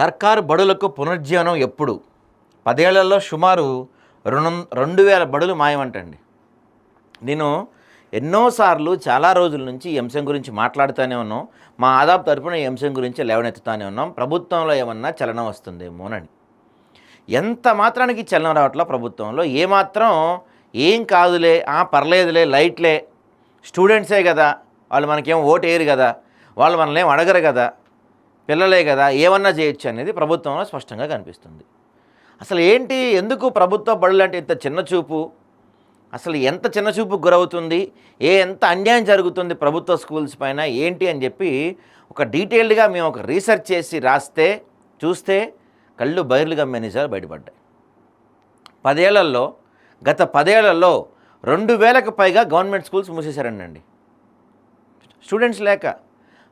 సర్కారు బడులకు పునరుజ్జీవనం ఎప్పుడు? పదేళ్ళలో సుమారు రెండు రెండు వేల బడులు మాయమంటండి. నేను ఎన్నోసార్లు చాలా రోజుల నుంచి ఈ అంశం గురించి మాట్లాడుతూనే ఉన్నాం. మా ఆదాపు తరపున ఈ అంశం గురించి లేవనెత్తుతూనే ఉన్నాం. ప్రభుత్వంలో ఏమన్నా చలనం వస్తుందేమోనని ఎంత మాత్రానికి చలనం రావట్లా ప్రభుత్వంలో? ఏమాత్రం ఏం కాదులే ఆ పర్లేదులే లైట్లే. స్టూడెంట్సే కదా. వాళ్ళు మనకేం ఓటు వేయరు కదా. వాళ్ళు మనల్ని ఏం అడగరు కదా. పిల్లలే కదా ఏమన్నా చేయొచ్చు అనేది ప్రభుత్వంలో స్పష్టంగా కనిపిస్తుంది. అసలు ఏంటి ఎందుకు ప్రభుత్వ బడులు అంటే ఇంత చిన్న చూపు? అసలు ఎంత చిన్న చూపుకు గురవుతుంది? ఏ ఎంత అన్యాయం జరుగుతుంది ప్రభుత్వ స్కూల్స్ పైన? ఏంటి అని చెప్పి ఒక డీటెయిల్డ్గా మేము ఒక రీసెర్చ్ చేసి రాస్తే చూస్తే కళ్ళు బయర్లుగా నిజాలు బయటపడ్డాయి. పదేళ్ళలో గత పదేళ్ళలో రెండు వేలకు పైగా గవర్నమెంట్ స్కూల్స్ మూసేశారండి స్టూడెంట్స్ లేక.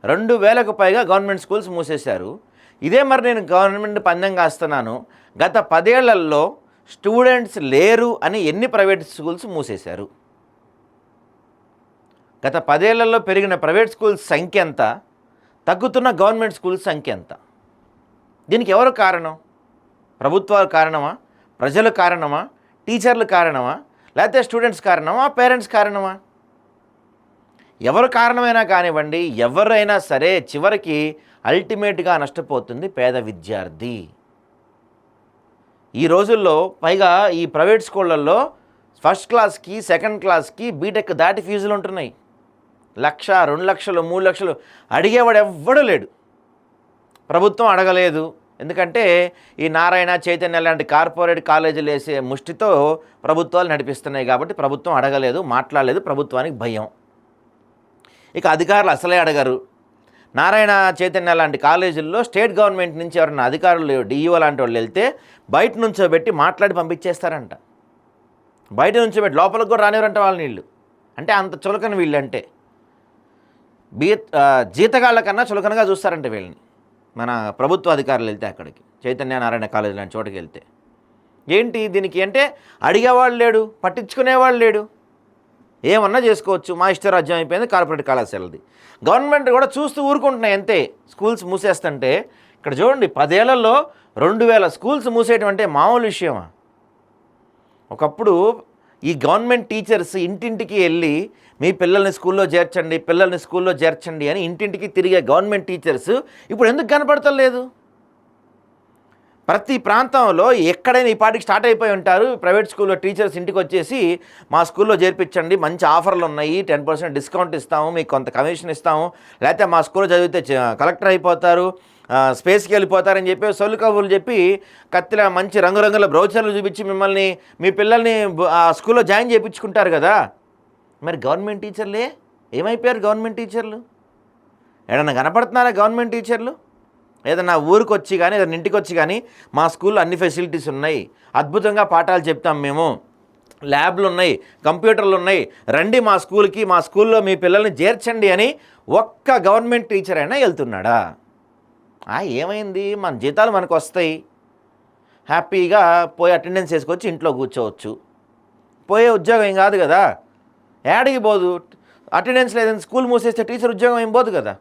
రెండు వేలకు పైగా గవర్నమెంట్ స్కూల్స్ మూసేశారు. ఇదే మరి నేను గవర్నమెంట్ పందెం కాస్తున్నాను. గత పదేళ్ళలో స్టూడెంట్స్ లేరు అని ఎన్ని ప్రైవేట్ స్కూల్స్ మూసేశారు? గత పదేళ్ళలో పెరిగిన ప్రైవేట్ స్కూల్స్ సంఖ్య ఎంత? తగ్గుతున్న గవర్నమెంట్ స్కూల్స్ సంఖ్య ఎంత? దీనికి ఎవరు కారణం? ప్రభుత్వాలు కారణమా? ప్రజలు కారణమా? టీచర్లు కారణమా? లేకపోతే స్టూడెంట్స్ కారణమా? పేరెంట్స్ కారణమా? ఎవరు కారణమైనా కానివ్వండి ఎవరైనా సరే చివరికి అల్టిమేట్గా నష్టపోతుంది పేద విద్యార్థి. ఈ రోజుల్లో పైగా ఈ ప్రైవేట్ స్కూళ్ళల్లో ఫస్ట్ క్లాస్కి సెకండ్ క్లాస్కి బీటెక్ దాటి ఫీజులు ఉంటున్నాయి. లక్ష రెండు లక్షలు మూడు లక్షలు అడిగేవాడు ఎవ్వడూ లేడు. ప్రభుత్వం అడగలేదు. ఎందుకంటే ఈ నారాయణ చైతన్య లాంటి కార్పొరేట్ కాలేజీలు వేసే ముష్టితో ప్రభుత్వాలు నడిపిస్తున్నాయి కాబట్టి ప్రభుత్వం అడగలేదు మాట్లాడలేదు ప్రభుత్వానికి భయం. ఇక అధికారులు అసలే అడగరు. నారాయణ చైతన్య లాంటి కాలేజీల్లో స్టేట్ గవర్నమెంట్ నుంచి ఎవరైనా అధికారులు డిఈఓ లాంటి వాళ్ళు వెళ్తే బయట నుంచోబెట్టి మాట్లాడి పంపించేస్తారంట. బయట నుంచోబెట్టి లోపలికి కూడా రానివరంట వాళ్ళ నీళ్ళు. అంటే అంత చులకన వీళ్ళు అంటే బీ జీతగాళ్ళ కన్నా చులకనగా చూస్తారంట వీళ్ళని. మన ప్రభుత్వ అధికారులు వెళ్తే అక్కడికి. చైతన్య నారాయణ కాలేజీ లాంటి చోటుకి వెళ్తే. ఏంటి దీనికి అంటే అడిగేవాడు లేడు పట్టించుకునేవాడు లేడు. ఏమన్నా చేసుకోవచ్చు. మా ఇష్టరాజ్యం అయిపోయింది కార్పొరేట్ కళాశాలది. గవర్నమెంట్ కూడా చూస్తూ ఊరుకుంటున్నాయి అంతే. స్కూల్స్ మూసేస్తుంటే ఇక్కడ చూడండి పదేళ్ళలో రెండు వేల స్కూల్స్ మూసేయటమంటే మామూలు విషయమా? ఒకప్పుడు ఈ గవర్నమెంట్ టీచర్స్ ఇంటింటికి వెళ్ళి మీ పిల్లల్ని స్కూల్లో చేర్చండి పిల్లల్ని స్కూల్లో చేర్చండి అని ఇంటింటికి తిరిగే గవర్నమెంట్ టీచర్స్ ఇప్పుడు ఎందుకు కనపడతలేదు? ప్రతి ప్రాంతంలో ఎక్కడైనా ఈ పాటికి స్టార్ట్ అయిపోయి ఉంటారు. ప్రైవేట్ స్కూల్లో టీచర్స్ ఇంటికి వచ్చేసి మా స్కూల్లో చేర్పించండి. మంచి ఆఫర్లు ఉన్నాయి. టెన్ పర్సెంట్ డిస్కౌంట్ ఇస్తాము. మీకు కొంత కమిషన్ ఇస్తాము. లేకపోతే మా స్కూల్లో చదివితే కలెక్టర్ అయిపోతారు. స్పేస్కి వెళ్ళిపోతారని చెప్పి సొల్లు కబుర్లు చెప్పి కత్తిల మంచి రంగురంగుల బ్రౌచర్లు చూపించి మిమ్మల్ని మీ పిల్లల్ని ఆ స్కూల్లో జాయిన్ చేయించుకుంటారు కదా. మరి గవర్నమెంట్ టీచర్లే? ఏమైపోయారు గవర్నమెంట్ టీచర్లు? ఏడన్నా కనపడుతున్నారా గవర్నమెంట్ టీచర్లు? ఏదైనా ఊరికి వచ్చి కానీ ఏదైనా ఇంటికి వచ్చి కానీ మా స్కూల్లో అన్ని ఫెసిలిటీస్ ఉన్నాయి. అద్భుతంగా పాఠాలు చెప్తాం మేము. ల్యాబ్లు ఉన్నాయి కంప్యూటర్లు ఉన్నాయి రండి మా స్కూల్కి మా స్కూల్లో మీ పిల్లల్ని చేర్చండి అని ఒక్క గవర్నమెంట్ టీచర్ అయినా వెళ్తున్నాడా? ఆ, ఏమైంది? మన జీతాలు మనకు వస్తాయి. హ్యాపీగా పోయి అటెండెన్స్ వేసుకొచ్చి ఇంట్లో కూర్చోవచ్చు. పోయే ఉద్యోగం ఏం కాదు కదా. ఏడికి పోదు. అటెండెన్స్ లేదని స్కూల్ మూసేస్తే టీచర్ ఉద్యోగం ఏం పోదు కదా.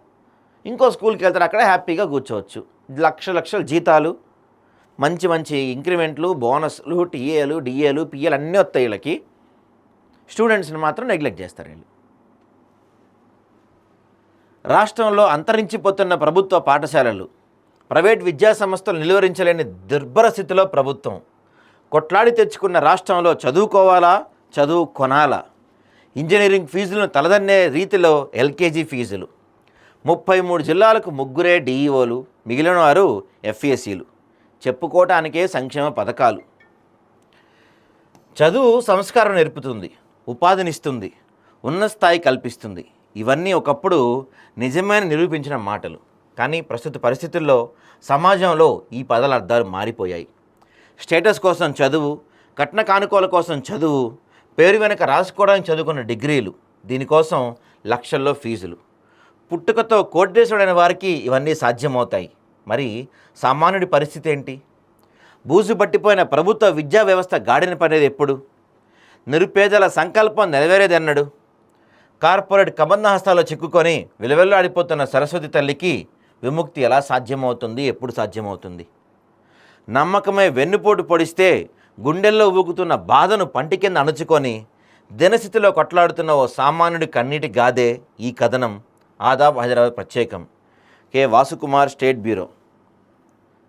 ఇంకో స్కూల్కి వెళ్తారు అక్కడ హ్యాపీగా కూర్చోవచ్చు. లక్ష లక్షల జీతాలు మంచి మంచి ఇంక్రిమెంట్లు బోనస్లు టీఏలు డిఏలు పిఏలు అన్నీ వస్తాయి వీళ్ళకి. స్టూడెంట్స్ని మాత్రం నెగ్లెక్ట్ చేస్తారు వీళ్ళు. రాష్ట్రంలో అంతరించిపోతున్న ప్రభుత్వ పాఠశాలలు ప్రైవేట్ విద్యా సంస్థలు నిలువరించలేని దుర్భర స్థితిలో ప్రభుత్వం. కొట్లాడి తెచ్చుకున్న రాష్ట్రంలో చదువుకోవాలా? చదువు కొనాలా? ఇంజనీరింగ్ ఫీజులను తలదన్నే రీతిలో ఎల్కేజీ ఫీజులు. ముప్పై మూడు జిల్లాలకు ముగ్గురే డీఈఓలు మిగిలిన వారు ఎఫ్ఏసీలు చెప్పుకోవటానికే సంక్షేమ పథకాలు. చదువు సంస్కారం నేర్పుతుంది ఉపాధినిస్తుంది ఉన్నత స్థాయి కల్పిస్తుంది. ఇవన్నీ ఒకప్పుడు నిజమైన నిరూపించిన మాటలు. కానీ ప్రస్తుత పరిస్థితుల్లో సమాజంలో ఈ పదాల అర్థాలు మారిపోయాయి. స్టేటస్ కోసం చదువు కట్న కానుకోల కోసం చదువు పేరు వెనక రాసుకోవడానికి చదువుకున్న డిగ్రీలు దీనికోసం లక్షల్లో ఫీజులు. పుట్టుకతో కోటేశ్వరుడైన వారికి ఇవన్నీ సాధ్యమవుతాయి. మరి సామాన్యుడి పరిస్థితి ఏంటి? బూజు పట్టిపోయిన ప్రభుత్వ విద్యా వ్యవస్థ గాడిన పడేది ఎప్పుడు? నిరుపేదల సంకల్పం నెరవేరేది అన్నాడు కార్పొరేట్ కబంధ హస్తాల్లో చిక్కుకొని విలువెల్లాడిపోతున్న సరస్వతి తల్లికి విముక్తి ఎలా సాధ్యమవుతుంది? ఎప్పుడు సాధ్యమవుతుంది? నమ్మకమే వెన్నుపోటు పొడిస్తే గుండెల్లో ఊగుతున్న బాధను పంటి కింద అణుచుకొని దినస్థితిలో కొట్లాడుతున్న ఓ సామాన్యుడి కన్నీటి గాదే ఈ కథనం. ఆదాబ్ హైదరాబాద్ ప్రత్యేకం. K. Vasukumar state bureau.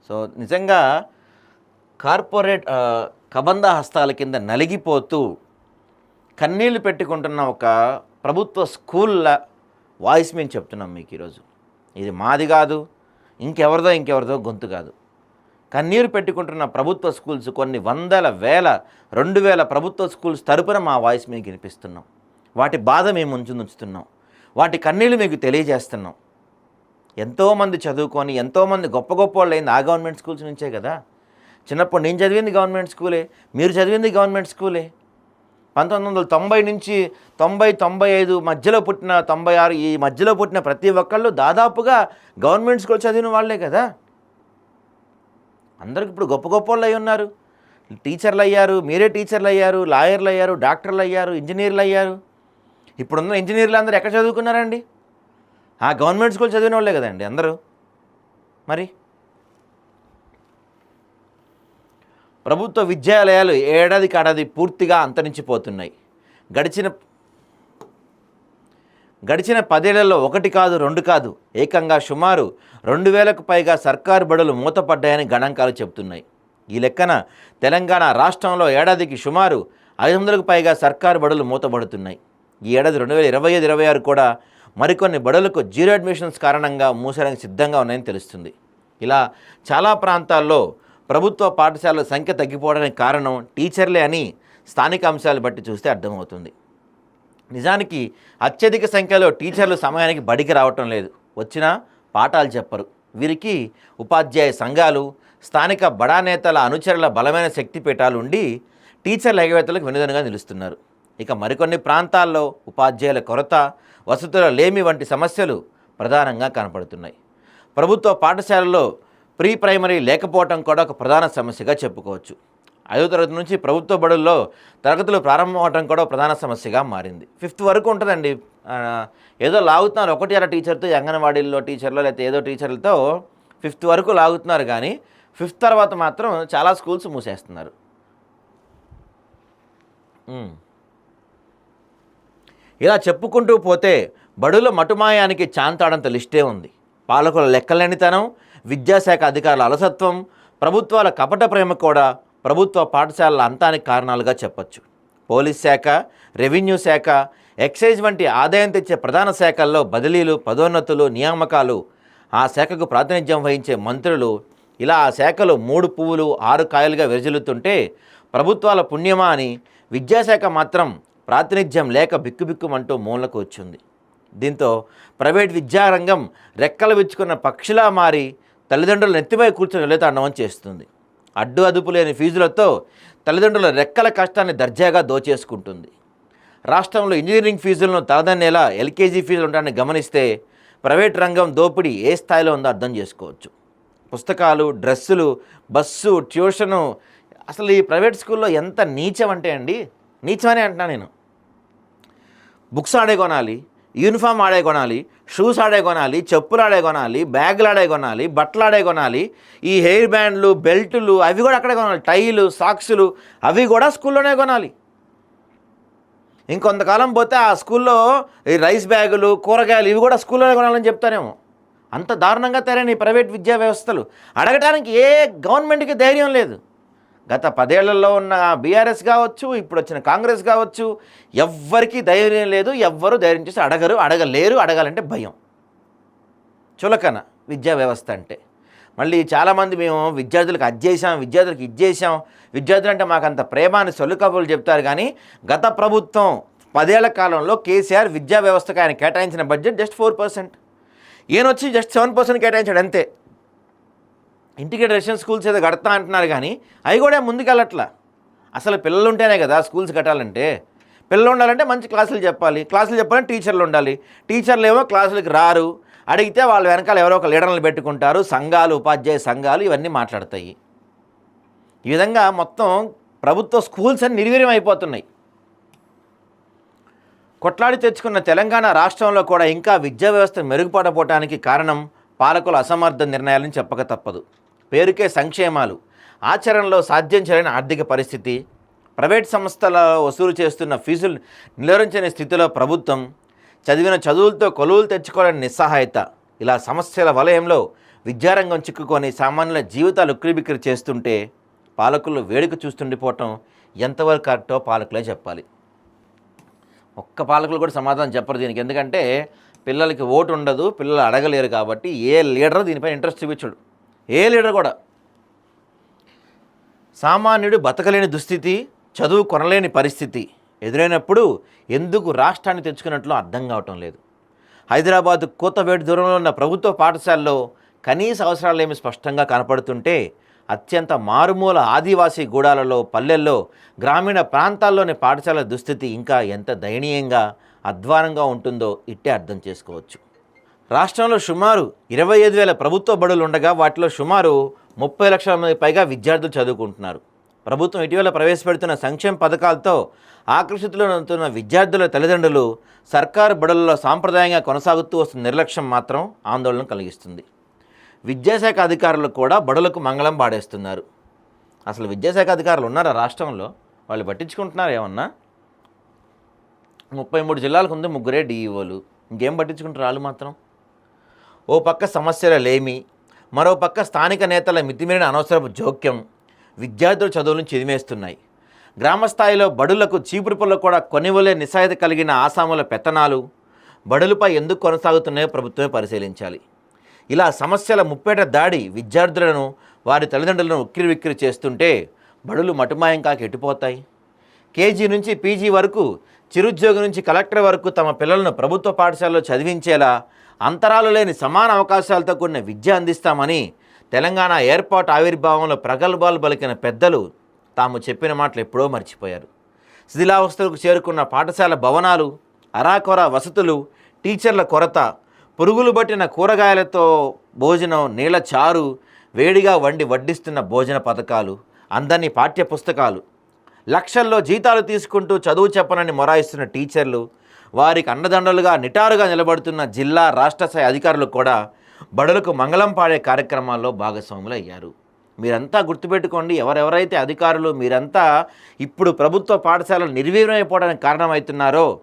So నిజంగా కార్పొరేట్ కబంధ హస్తాల కింద నలిగిపోతూ కన్నీళ్ళు పెట్టుకుంటున్న ఒక ప్రభుత్వ స్కూళ్ళ వాయిస్ మేము చెప్తున్నాం మీకు ఈరోజు. ఇది మాది కాదు ఇంకెవరిదో ఇంకెవరిదో గొంతు కాదు. కన్నీరు పెట్టుకుంటున్న ప్రభుత్వ స్కూల్స్ కొన్ని వందల వేల రెండు వేల ప్రభుత్వ స్కూల్స్ తరపున మా వాయిస్ మీద వినిపిస్తున్నాం. వాటి బాధ మేము ఉంచు ఉంచుతున్నాం వాటి కన్నీళ్ళు మీకు తెలియజేస్తున్నాం. ఎంతోమంది చదువుకొని ఎంతోమంది గొప్ప గొప్ప వాళ్ళు అయింది ఆ గవర్నమెంట్ స్కూల్స్ నుంచే కదా. చిన్నప్పుడు నేను చదివింది గవర్నమెంట్ స్కూలే మీరు చదివింది గవర్నమెంట్ స్కూలే. పంతొమ్మిది వందల తొంభై నుంచి తొంభై తొంభై ఐదు మధ్యలో పుట్టిన తొంభై ఆరు ఈ మధ్యలో పుట్టిన ప్రతి ఒక్కళ్ళు దాదాపుగా గవర్నమెంట్ స్కూల్ చదివిన వాళ్ళే కదా. అందరికి ఇప్పుడు గొప్ప గొప్ప వాళ్ళు అయి ఉన్నారు. టీచర్లు అయ్యారు మీరే టీచర్లు అయ్యారు లాయర్లు అయ్యారు డాక్టర్లు అయ్యారు ఇంజనీర్లు అయ్యారు. ఇప్పుడున్న ఇంజనీర్లు అందరూ ఎక్కడ చదువుకున్నారండి? ఆ గవర్నమెంట్ స్కూల్ చదివిన వాళ్ళే కదండి అందరూ. మరి? ప్రభుత్వ విద్యాలయాలు ఏడాది కాడాది పూర్తిగా అంతరించిపోతున్నాయి. గడిచిన గడిచిన పదేళ్ళలో ఒకటి కాదు రెండు కాదు ఏకంగా సుమారు రెండు వేలకు పైగా సర్కారు బడులు మూతపడ్డాయని గణాంకాలు చెబుతున్నాయి. ఈ లెక్కన తెలంగాణ రాష్ట్రంలో ఏడాదికి సుమారు ఐదు వందలకు పైగా సర్కారు బడులు మూతపడుతున్నాయి. ఈ ఏడాది రెండు వేల ఇరవై ఐదు ఇరవై ఆరు కూడా మరికొన్ని బడులకు జీరో అడ్మిషన్స్ కారణంగా మూసేయడానికి సిద్ధంగా ఉన్నాయని తెలుస్తుంది. ఇలా చాలా ప్రాంతాల్లో ప్రభుత్వ పాఠశాలల సంఖ్య తగ్గిపోవడానికి కారణం టీచర్లే అని స్థానిక అంశాలు బట్టి చూస్తే అర్థమవుతుంది. నిజానికి అత్యధిక సంఖ్యలో టీచర్లు సమయానికి బడికి రావటం లేదు. వచ్చినా పాఠాలు చెప్పరు. వీరికి ఉపాధ్యాయ సంఘాలు స్థానిక బడా నేతల అనుచరుల బలమైన శక్తి పీఠాలు ఉండి టీచర్ల ఎగవేతలకు వెనుదనుగా నిలుస్తున్నారు. ఇక మరికొన్ని ప్రాంతాల్లో ఉపాధ్యాయుల కొరత వసతుల లేమి వంటి సమస్యలు ప్రధానంగా కనపడుతున్నాయి. ప్రభుత్వ పాఠశాలల్లో ప్రీ ప్రైమరీ లేకపోవటం కూడా ఒక ప్రధాన సమస్యగా చెప్పుకోవచ్చు. ఐదో తరగతి నుంచి ప్రభుత్వ బడుల్లో తరగతులు ప్రారంభం అవడం కూడా ప్రధాన సమస్యగా మారింది. ఫిఫ్త్ వరకు ఉంటుందండి. ఏదో లాగుతున్నారు. ఒకటి అలా టీచర్తో అంగన్వాడీల్లో టీచర్లో లేకపోతే ఏదో టీచర్లతో ఫిఫ్త్ వరకు లాగుతున్నారు కానీ ఫిఫ్త్ తర్వాత మాత్రం చాలా స్కూల్స్ మూసేస్తున్నారు. ఇలా చెప్పుకుంటూ పోతే బడుల మటుమాయానికి చాంతాడంత లిస్టే ఉంది. పాలకుల లెక్కలేనితనం విద్యాశాఖ అధికారుల అలసత్వం ప్రభుత్వాల కపట ప్రేమ కూడా ప్రభుత్వ పాఠశాలల అంతానికి కారణాలుగా చెప్పచ్చు. పోలీస్ శాఖ రెవెన్యూ శాఖ ఎక్సైజ్ వంటి ఆదాయం తెచ్చే ప్రధాన శాఖల్లో బదిలీలు పదోన్నతులు నియామకాలు ఆ శాఖకు ప్రాతినిధ్యం వహించే మంత్రులు ఇలా ఆ శాఖలు మూడు పువ్వులు ఆరు కాయలుగా విరజిల్లుతుంటే ప్రభుత్వాల పుణ్యమా అని విద్యాశాఖ మాత్రం ప్రాతినిధ్యం లేక బిక్కుబిక్కుమంటూ మూలకు వచ్చింది. దీంతో ప్రైవేట్ విద్యారంగం రెక్కలు విచ్చుకున్న పక్షిలా మారి తల్లిదండ్రులు నెత్తిపై కూర్చొని వెళతాండవం చేస్తుంది. అడ్డు అదుపు లేని ఫీజులతో తల్లిదండ్రుల రెక్కల కష్టాన్ని దర్జాగా దోచేసుకుంటుంది. రాష్ట్రంలో ఇంజనీరింగ్ ఫీజులను తలదన్నేలా ఎల్కేజీ ఫీజులు ఉండడాన్ని గమనిస్తే ప్రైవేట్ రంగం దోపిడీ ఏ స్థాయిలో ఉందో అర్థం చేసుకోవచ్చు. పుస్తకాలు డ్రెస్సులు బస్సు ట్యూషను అసలు ఈ ప్రైవేట్ స్కూల్లో ఎంత నీచం అంటే అండి? నీచమనే అంటున్నా నేను. బుక్స్ ఆడే కొనాలి యూనిఫామ్ ఆడే కొనాలి షూస్ ఆడే కొనాలి చెప్పులు ఆడే కొనాలి బ్యాగులు ఆడే కొనాలి బట్టలు ఆడే కొనాలి ఈ హెయిర్ బ్యాండ్లు బెల్టులు అవి కూడా అక్కడే కొనాలి టైలు సాక్సులు అవి కూడా స్కూల్లోనే కొనాలి. ఇంకొంతకాలం పోతే ఆ స్కూల్లో ఈ రైస్ బ్యాగులు కూరగాయలు ఇవి కూడా స్కూల్లోనే కొనాలని చెప్తారేమో. అంత దారుణంగా తయారైన ఈ ప్రైవేట్ విద్యా వ్యవస్థలు. అడగటానికి ఏ గవర్నమెంట్కి ధైర్యం లేదు. గత పదేళ్ళలో ఉన్న బీఆర్ఎస్ కావచ్చు ఇప్పుడు వచ్చిన కాంగ్రెస్ కావచ్చు ఎవ్వరికీ ధైర్యం లేదు ఎవ్వరు ధైర్యం చేసి అడగరు అడగలేరు అడగాలంటే భయం. చులకన విద్యా వ్యవస్థ అంటే. మళ్ళీ చాలామంది మేము విద్యార్థులకు అది చేసాం విద్యార్థులకు ఇది చేసాం విద్యార్థులు అంటే మాకు అంత ప్రేమ అని చెప్తారు కానీ గత ప్రభుత్వం పదేళ్ళ కాలంలో కేసీఆర్ విద్యా వ్యవస్థకు ఆయన కేటాయించిన బడ్జెట్ జస్ట్ ఫోర్ పర్సెంట్. ఈయన వచ్చి జస్ట్ సెవెన్ పర్సెంట్ కేటాయించాడు అంతే. ఇంటిగ్రేట్ రష్యన్ స్కూల్స్ ఏదో కడతా అంటున్నారు కానీ అవి కూడా ముందుకెళ్ళట్లా. అసలు పిల్లలు ఉంటేనే కదా స్కూల్స్ కట్టాలంటే. పిల్లలు ఉండాలంటే మంచి క్లాసులు చెప్పాలి. క్లాసులు చెప్పాలంటే టీచర్లు ఉండాలి. టీచర్లు ఏమో క్లాసులకు రారు. అడిగితే వాళ్ళ వెనకాల ఎవరో ఒక లీడర్లు పెట్టుకుంటారు. సంఘాలు ఉపాధ్యాయ సంఘాలు ఇవన్నీ మాట్లాడతాయి. ఈ విధంగా మొత్తం ప్రభుత్వ స్కూల్స్ అన్ని నిర్వీర్యం అయిపోతున్నాయి. కొట్లాడి తెచ్చుకున్న తెలంగాణ రాష్ట్రంలో కూడా ఇంకా విద్యా వ్యవస్థ మెరుగుపడపోవటానికి కారణం పాలకుల అసమర్థ నిర్ణయాలను చెప్పక తప్పదు. పేరుకే సంక్షేమాలు. ఆచరణలో సాధ్యం చేయని ఆర్థిక పరిస్థితి ప్రైవేట్ సంస్థల వసూలు చేస్తున్న ఫీజులు నిలువరించని స్థితిలో ప్రభుత్వం చదివిన చదువులతో కొలువులు తెచ్చుకోవాలని నిస్సహాయత ఇలా సమస్యల వలయంలో విద్యారంగం చిక్కుకొని సామాన్యుల జీవితాలు ఉక్కిరిబిక్కిరి చేస్తుంటే పాలకులు వేడుక చూస్తుండిపోవటం ఎంతవరకు కరెక్టో పాలకులే చెప్పాలి. ఒక్క పాలకులు కూడా సమాధానం చెప్పరు దీనికి. ఎందుకంటే పిల్లలకి ఓటు ఉండదు పిల్లలు అడగలేరు కాబట్టి ఏ లీడర్ దీనిపై ఇంట్రెస్ట్ చూపించడు. ఏ లీడర్ కూడా సామాన్యుడు బతకలేని దుస్థితి చదువు కొనలేని పరిస్థితి ఎదురైనప్పుడు ఎందుకు రాష్ట్రాన్ని తెచ్చుకున్నట్లు అర్థం కావటం లేదు. హైదరాబాద్ కూతవేటు దూరంలో ఉన్న ప్రభుత్వ పాఠశాలలో కనీస అవసరాలేమి స్పష్టంగా కనపడుతుంటే అత్యంత మారుమూల ఆదివాసీ గూడాలలో పల్లెల్లో గ్రామీణ ప్రాంతాల్లోని పాఠశాల దుస్థితి ఇంకా ఎంత దయనీయంగా అధ్వానంగా ఉంటుందో ఇట్టే అర్థం చేసుకోవచ్చు. రాష్ట్రంలో సుమారు ఇరవై ఐదు వేల ప్రభుత్వ బడులు ఉండగా వాటిలో సుమారు ముప్పై లక్షల మంది పైగా విద్యార్థులు చదువుకుంటున్నారు. ప్రభుత్వం ఇటీవల ప్రవేశపెడుతున్న సంక్షేమ పథకాలతో ఆకర్షితులవుతున్న విద్యార్థుల తల్లిదండ్రులు సర్కారు బడులలో సాంప్రదాయంగా కొనసాగుతూ వస్తున్న నిర్లక్ష్యం మాత్రం ఆందోళన కలిగిస్తుంది. విద్యాశాఖ అధికారులు కూడా బడులకు మంగళం పాడేస్తున్నారు. అసలు విద్యాశాఖ అధికారులు ఉన్నారా రాష్ట్రంలో? వాళ్ళు పట్టించుకుంటున్నారు ఏమన్నా? ముప్పై మూడు జిల్లాలకు ఉంది ముగ్గురే డిఈఓలు ఇంకేం పట్టించుకుంటారు వాళ్ళు మాత్రం? ఓ పక్క సమస్యల లేమి మరో పక్క స్థానిక నేతల మితిమీరిన అనవసరపు జోక్యం విద్యార్థుల చదువులను చిదిమేస్తున్నాయి. గ్రామస్థాయిలో బడులకు చీపురు పుల్ల కూడా కొనివలే నిస్సాయత కలిగిన ఆసాముల పెత్తనాలు బడులపై ఎందుకు కొనసాగుతున్నాయో ప్రభుత్వమే పరిశీలించాలి. ఇలా సమస్యల ముప్పేట దాడి విద్యార్థులను వారి తల్లిదండ్రులను ఉక్కిరి విక్కిరి చేస్తుంటే బడులు మటుమాయం కాక ఎట్టిపోతాయి కేజీ నుంచి పీజీ వరకు చిరుద్యోగి నుంచి కలెక్టర్ వరకు తమ పిల్లలను ప్రభుత్వ పాఠశాలలో చదివించేలా అంతరాలు లేని సమాన అవకాశాలతో కూడిన విద్య అందిస్తామని తెలంగాణ ఏర్పాటు ఆవిర్భావంలో ప్రగల్భాలు పలికిన పెద్దలు తాము చెప్పిన మాటలు ఎప్పుడో మర్చిపోయారు. శిథిలావస్థలకు చేరుకున్న పాఠశాల భవనాలు అరాకొర వసతులు టీచర్ల కొరత పురుగులు పట్టిన కూరగాయలతో భోజనం నీళ్ళ చారు వేడిగా వండి వడ్డిస్తున్న భోజన పథకాలు అందరినీ పాఠ్య పుస్తకాలు లక్షల్లో జీతాలు తీసుకుంటూ చదువు చెప్పనని మొరాయిస్తున్న టీచర్లు వారికి అండదండలుగా నిటారుగా నిలబడుతున్న జిల్లా రాష్ట్ర స్థాయి అధికారులు కూడా బడులకు మంగళం పాడే కార్యక్రమాల్లో భాగస్వాములు అయ్యారు మీరంతా గుర్తుపెట్టుకోండి ఎవరెవరైతే అధికారులు మీరంతా ఇప్పుడు ప్రభుత్వ పాఠశాలలు నిర్వీర్యమైపోవడానికి కారణమవుతున్నారో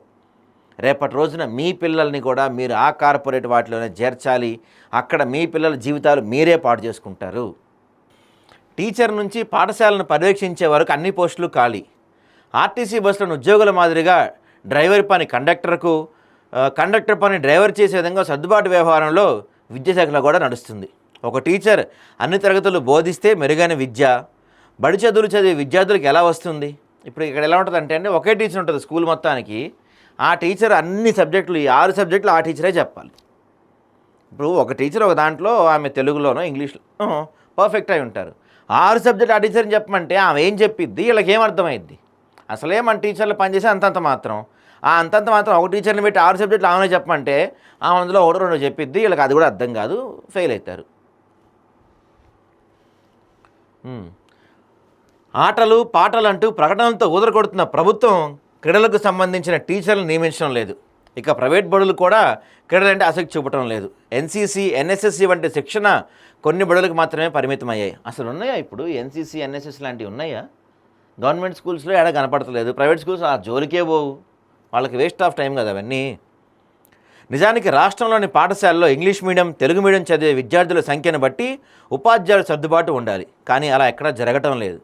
రేపటి రోజున మీ పిల్లల్ని కూడా మీరు ఆ కార్పొరేట్ వాటిలోనే చేర్చాలి. అక్కడ మీ పిల్లల జీవితాలు మీరే పాడు చేసుకుంటారు. టీచర్ నుంచి పాఠశాలను పర్యవేక్షించే వరకు అన్ని పోస్టులు ఖాళీ. ఆర్టీసీ బస్సులను ఉద్యోగుల మాదిరిగా డ్రైవర్ పని కండక్టర్కు కండక్టర్ పని డ్రైవర్ చేసే విధంగా సర్దుబాటు వ్యవహారంలో విద్యాశాఖలో కూడా నడుస్తుంది. ఒక టీచర్ అన్ని తరగతులు బోధిస్తే మెరుగైన విద్య బడి చదువులు చదివే విద్యార్థులకు ఎలా వస్తుంది? ఇప్పుడు ఇక్కడ ఎలా ఉంటుంది అంటే అండి ఒకే టీచర్ ఉంటుంది స్కూల్ మొత్తానికి ఆ టీచర్ అన్ని సబ్జెక్టులు ఈ ఆరు సబ్జెక్టులు ఆ టీచరే చెప్పాలి. ఇప్పుడు ఒక టీచర్ ఒక దాంట్లో ఆమె తెలుగులోనో ఇంగ్లీష్లో పర్ఫెక్ట్ అయి ఉంటారు. ఆరు సబ్జెక్ట్ ఆ టీచర్ని చెప్పమంటే ఆమె ఏం చెప్పిద్ది? వీళ్ళకి ఏం అర్థమైద్ది? అసలే మన టీచర్లు పనిచేసే అంతంత మాత్రం. ఆ అంతంత మాత్రం ఒక టీచర్ని పెట్టి ఆరు సబ్జెక్టులు ఆమెనే చెప్పమంటే ఆమె అందులో ఒకటి రెండు చెప్పిద్ది వీళ్ళకి అది కూడా అర్థం కాదు ఫెయిల్ అవుతారు ఆటలు పాటలు అంటూ ప్రకటనలతో ఊదరకొడుతున్న ప్రభుత్వం క్రీడలకు సంబంధించిన టీచర్లు నియమించడం లేదు. ఇక ప్రైవేట్ బడులు కూడా క్రీడలంటే ఆసక్తి చూపటం లేదు. ఎన్సీసీ ఎన్ఎస్ఎస్సి వంటి శిక్షణ కొన్ని బడులకు మాత్రమే పరిమితం అయ్యాయి అసలు ఉన్నాయా ఇప్పుడు ఎన్సీసీ ఎన్ఎస్ఎస్ లాంటివి ఉన్నాయా? గవర్నమెంట్ స్కూల్స్లో ఎక్కడ కనపడతలేదు. ప్రైవేట్ స్కూల్స్ ఆ జోలికే పోవు. వాళ్ళకి వేస్ట్ ఆఫ్ టైం కదా అవన్నీ. నిజానికి రాష్ట్రంలోని పాఠశాలలో ఇంగ్లీష్ మీడియం తెలుగు మీడియం చదివే విద్యార్థుల సంఖ్యను బట్టి ఉపాధ్యాయుల సర్దుబాటు ఉండాలి. కానీ అలా ఎక్కడా జరగటం లేదు.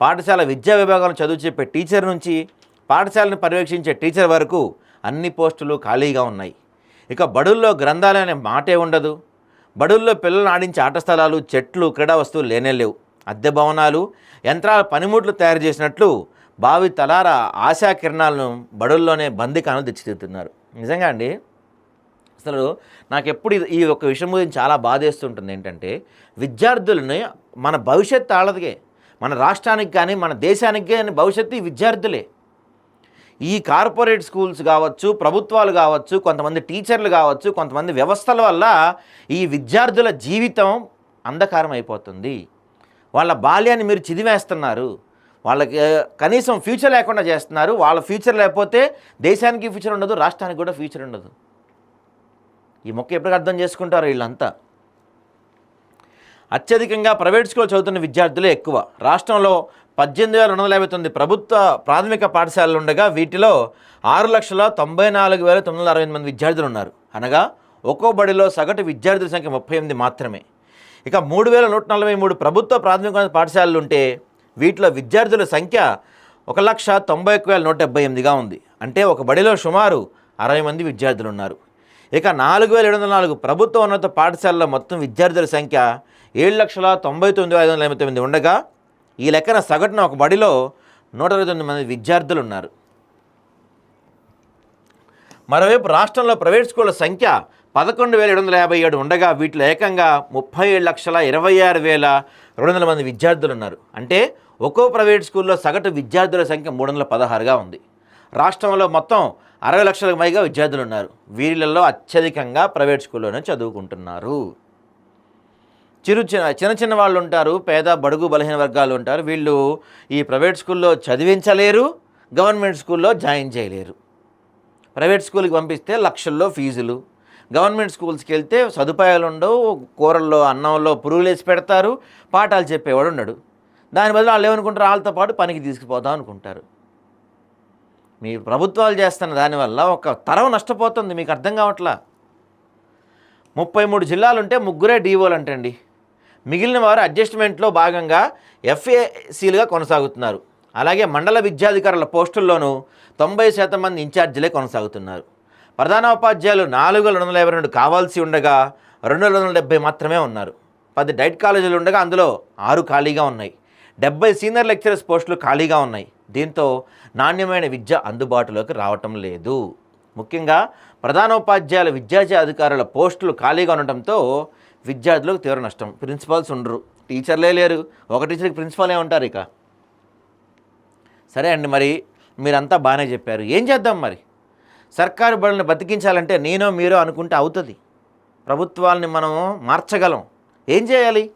పాఠశాల విద్యా విభాగాలను చదువు చెప్పే టీచర్ నుంచి పాఠశాలను పర్యవేక్షించే టీచర్ వరకు అన్ని పోస్టులు ఖాళీగా ఉన్నాయి. ఇక బడుల్లో గ్రంథాలు అనే మాటే ఉండదు. బడుల్లో పిల్లలను ఆడించే ఆట స్థలాలు చెట్లు క్రీడా వస్తువులు లేనే లేవు. అద్దె భవనాలు యంత్రాల పనిముట్లు తయారు చేసినట్లు బావి తలార ఆశా కిరణాలను బడుల్లోనే బందికాను తెచ్చిదిద్దుతున్నారు. నిజంగా అండి? అసలు నాకు ఎప్పుడు ఈ ఒక విషయం గురించి చాలా బాధేస్తుంటుంది ఏంటంటే విద్యార్థులని మన భవిష్యత్తు ఆళ్ళదిగే మన రాష్ట్రానికి కానీ మన దేశానికి కానీ భవిష్యత్తు ఈ విద్యార్థులే. ఈ కార్పొరేట్ స్కూల్స్ కావచ్చు ప్రభుత్వాలు కావచ్చు కొంతమంది టీచర్లు కావచ్చు కొంతమంది వ్యవస్థల వల్ల ఈ విద్యార్థుల జీవితం అంధకారం అయిపోతుంది. వాళ్ళ బాల్యాన్ని మీరు చిదివేస్తున్నారు వాళ్ళకి కనీసం ఫ్యూచర్ లేకుండా చేస్తున్నారు. వాళ్ళ ఫ్యూచర్ లేకపోతే దేశానికి ఫ్యూచర్ ఉండదు రాష్ట్రానికి కూడా ఫ్యూచర్ ఉండదు. ఈ మొక్క ఎప్పుడు అర్థం చేసుకుంటారు వీళ్ళంతా? అత్యధికంగా ప్రైవేట్ స్కూల్ చదువుతున్న విద్యార్థులే ఎక్కువ. రాష్ట్రంలో పద్దెనిమిది వేల రెండు వందల యాభై తొమ్మిది ప్రభుత్వ ప్రాథమిక పాఠశాలలు ఉండగా వీటిలో ఆరు లక్షల తొంభై నాలుగు వేల తొమ్మిది వందల అరవై ఎనిమిది మంది విద్యార్థులు ఉన్నారు. అనగా ఒక్కో బడిలో సగటు విద్యార్థుల సంఖ్య ముప్పై ఎనిమిది మాత్రమే. ఇక మూడు వేల నూట నలభై మూడు ప్రభుత్వ ప్రాథమిక పాఠశాలలు ఉంటే వీటిలో విద్యార్థుల సంఖ్య ఒక లక్ష తొంభై ఒక్క వేల నూట డెబ్బై ఎనిమిదిగా ఉంది. అంటే ఒక బడిలో సుమారు అరవై మంది విద్యార్థులు ఉన్నారు ఇక నాలుగు వేల ఏడు వందల నాలుగు ప్రభుత్వ ఉన్నత పాఠశాలల మొత్తం విద్యార్థుల సంఖ్య ఏడు లక్షల తొంభై తొమ్మిది ఐదు వందల ఎనభై తొమ్మిది ఉండగా ఈ లెక్కన సగటున ఒక బడిలో నూట ఇరవై తొమ్మిది మంది విద్యార్థులు ఉన్నారు మరోవైపు రాష్ట్రంలో ప్రైవేట్ స్కూళ్ళ సంఖ్య పదకొండు వేల ఏడు వందల యాభై ఏడు ఉండగా వీటిలో ఏకంగా ముప్పై ఏడు లక్షల ఇరవై ఆరు వేల రెండు వందల మంది విద్యార్థులు ఉన్నారు అంటే ఒక్కో ప్రైవేట్ స్కూల్లో సగటు విద్యార్థుల సంఖ్య మూడు వందల పదహారుగా ఉంది. రాష్ట్రంలో మొత్తం అరవై లక్షలకు పైగా విద్యార్థులు ఉన్నారు వీరిలలో అత్యధికంగా ప్రైవేట్ స్కూల్లోనే చదువుకుంటున్నారు. చిరు చిన్న చిన్న చిన్న వాళ్ళు ఉంటారు పేద బడుగు బలహీన వర్గాలు ఉంటారు. వీళ్ళు ఈ ప్రైవేట్ స్కూల్లో చదివించలేరు గవర్నమెంట్ స్కూల్లో జాయిన్ చేయలేరు. ప్రైవేట్ స్కూల్కి పంపిస్తే లక్షల్లో ఫీజులు గవర్నమెంట్ స్కూల్స్కి వెళ్తే సదుపాయాలు ఉండవు కూరల్లో అన్నంలో పురుగులు వేసి పెడతారు పాఠాలు చెప్పేవాడు ఉండడు. దాని బదులు వాళ్ళు ఏమనుకుంటారు? వాళ్ళతో పాటు పనికి తీసుకుపోదాం అనుకుంటారు. మీ ప్రభుత్వాలు చేస్తున్న దానివల్ల ఒక తరం నష్టపోతుంది మీకు అర్థం కావట్లా? ముప్పై మూడు జిల్లాలుంటే ముగ్గురే డీఓలు అంటండి మిగిలిన వారు అడ్జస్ట్మెంట్లో భాగంగా ఎఫ్ఏసీలుగా కొనసాగుతున్నారు. అలాగే మండల విద్యాధికారుల పోస్టుల్లోనూ తొంభై శాతం మంది ఇన్ఛార్జీలే కొనసాగుతున్నారు. ప్రధానోపాధ్యాయులు నాలుగు రెండు వందల యాభై రెండు కావాల్సి ఉండగా రెండు రెండు వందల డెబ్బై మాత్రమే ఉన్నారు. పది డైట్ కాలేజీలు ఉండగా అందులో ఆరు ఖాళీగా ఉన్నాయి. డెబ్బై సీనియర్ లెక్చరర్స్ పోస్టులు ఖాళీగా ఉన్నాయి. దీంతో నాణ్యమైన విద్య అందుబాటులోకి రావటం లేదు. ముఖ్యంగా ప్రధానోపాధ్యాయుల విద్యార్థి అధికారుల పోస్టులు ఖాళీగా ఉండటంతో విద్యార్థులకు తీవ్ర నష్టం. ప్రిన్సిపాల్స్ ఉండరు. టీచర్లే లేరు. ఒక టీచర్కి ప్రిన్సిపాలే ఉంటారు ఇక? సరే అండి మరి మీరంతా బాగానే చెప్పారు. ఏం చేద్దాం మరి? సర్కారు బడులను బతికించాలంటే నేనో మీరో అనుకుంటే అవుతుంది. ప్రభుత్వాలని మనం మార్చగలం. ఏం చేయాలి?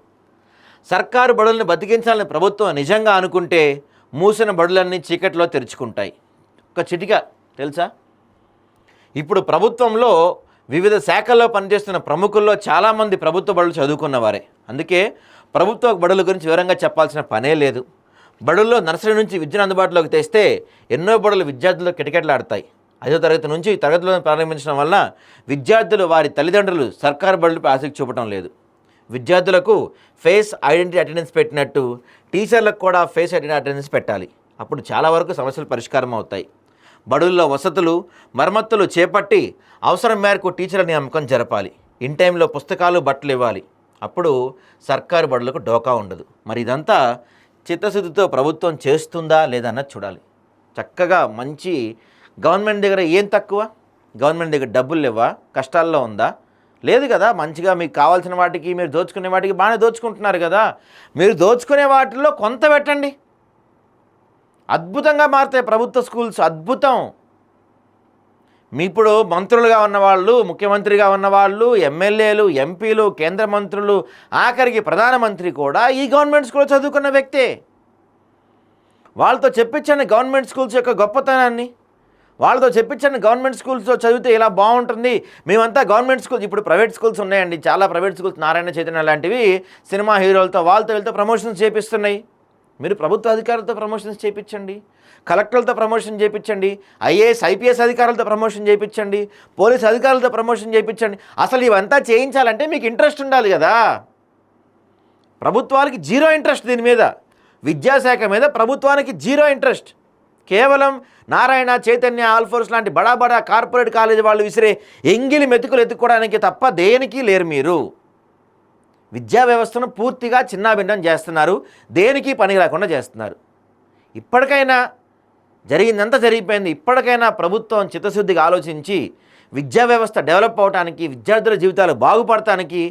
సర్కారు బడుల్ని బతికించాలని ప్రభుత్వం నిజంగా అనుకుంటే మూసిన బడులన్నీ చీకట్లో తెరుచుకుంటాయి. ఒక చిటిక తెలుసా? ఇప్పుడు ప్రభుత్వంలో వివిధ శాఖల్లో పనిచేస్తున్న ప్రముఖుల్లో చాలామంది ప్రభుత్వ బడులు చదువుకున్నవారే. అందుకే ప్రభుత్వ బడుల గురించి వివరంగా చెప్పాల్సిన పనే లేదు. బడుల్లో నర్సరీ నుంచి విద్యను అందుబాటులోకి తెస్తే ఎన్నో బడులు విద్యార్థులు కిటకెట్లాడతాయి ఐదో తరగతి నుంచి తరగతిలో ప్రారంభించడం వల్ల విద్యార్థులు వారి తల్లిదండ్రులు సర్కారు బడులపై ఆసక్తి చూపడం లేదు. విద్యార్థులకు ఫేస్ ఐడెంటిటీ అటెండెన్స్ పెట్టినట్టు టీచర్లకు కూడా ఫేస్ ఐడెంటిటీ అటెండెన్స్ పెట్టాలి. అప్పుడు చాలా వరకు సమస్యలు పరిష్కారం అవుతాయి. బడుల్లో వసతులు మరమ్మతులు చేపట్టి అవసరం మేరకు టీచర్ల నియామకం జరపాలి. ఇన్ టైంలో పుస్తకాలు బట్టలు ఇవ్వాలి. అప్పుడు సర్కారు బడులకు డోకా ఉండదు. మరి ఇదంతా చిత్తశుద్ధితో ప్రభుత్వం చేస్తుందా లేదా అన్నది చూడాలి. చక్కగా మంచి గవర్నమెంట్ దగ్గర ఏం తక్కువ? గవర్నమెంట్ దగ్గర డబ్బులు లేవా? కష్టాల్లో ఉందా? లేదు కదా మంచిగా మీకు కావాల్సిన వాటికి మీరు దోచుకునే వాటికి బాగానే దోచుకుంటున్నారు కదా. మీరు దోచుకునే వాటిల్లో కొంత పెట్టండి. అద్భుతంగా మారుతాయి ప్రభుత్వ స్కూల్స్ అద్భుతం. మీ ఇప్పుడు మంత్రులుగా ఉన్నవాళ్ళు ముఖ్యమంత్రిగా ఉన్నవాళ్ళు ఎమ్మెల్యేలు ఎంపీలు కేంద్ర మంత్రులు ఆఖరికి ప్రధానమంత్రి కూడా ఈ గవర్నమెంట్ స్కూల్ చదువుకున్న వ్యక్తే. వాళ్ళతో చెప్పించండి గవర్నమెంట్ స్కూల్స్ యొక్క గొప్పతనాన్ని. వాళ్ళతో చెప్పించండి. గవర్నమెంట్ స్కూల్స్లో చదివితే ఇలా బాగుంటుంది. మేమంతా గవర్నమెంట్ స్కూల్స్ ఇప్పుడు ప్రైవేట్ స్కూల్స్ ఉన్నాయండి. చాలా ప్రైవేట్ స్కూల్స్ నారాయణ చైతన్య లాంటివి సినిమా హీరోలతో వాళ్ళతో వీళ్ళతో ప్రమోషన్స్ చేపిస్తున్నాయి. మీరు ప్రభుత్వ అధికారులతో ప్రమోషన్స్ చేయించండి కలెక్టర్లతో ప్రమోషన్ చేయించండి ఐఏఎస్ ఐపీఎస్ అధికారులతో ప్రమోషన్ చేయించండి పోలీస్ అధికారులతో ప్రమోషన్ చేయించండి అసలు ఇవంతా చేయించాలంటే మీకు ఇంట్రెస్ట్ ఉండాలి కదా. ప్రభుత్వానికి జీరో ఇంట్రెస్ట్ దీని మీద. విద్యాశాఖ మీద ప్రభుత్వానికి జీరో ఇంట్రెస్ట్. కేవలం నారాయణ చైతన్య ఆల్ఫోర్స్ లాంటి బడా బడా కార్పొరేట్ కాలేజీ వాళ్ళు విసిరే ఎంగిలి మెతుకులు ఎత్తుకోవడానికి తప్ప దేనికి లేరు మీరు? విద్యా వ్యవస్థను పూర్తిగా చిన్నాభిన్నం చేస్తున్నారు. దేనికి పని రాకుండా చేస్తున్నారు. ఇప్పటికైనా జరిగిందంతా జరిగిపోయింది. ఇప్పటికైనా ప్రభుత్వం చిత్తశుద్ధిగా ఆలోచించి విద్యా వ్యవస్థ డెవలప్ అవడానికి విద్యార్థుల జీవితాలు బాగుపడటానికి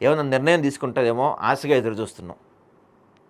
ఏమైనా నిర్ణయం తీసుకుంటుందేమో ఆశగా ఎదురు చూస్తున్నాం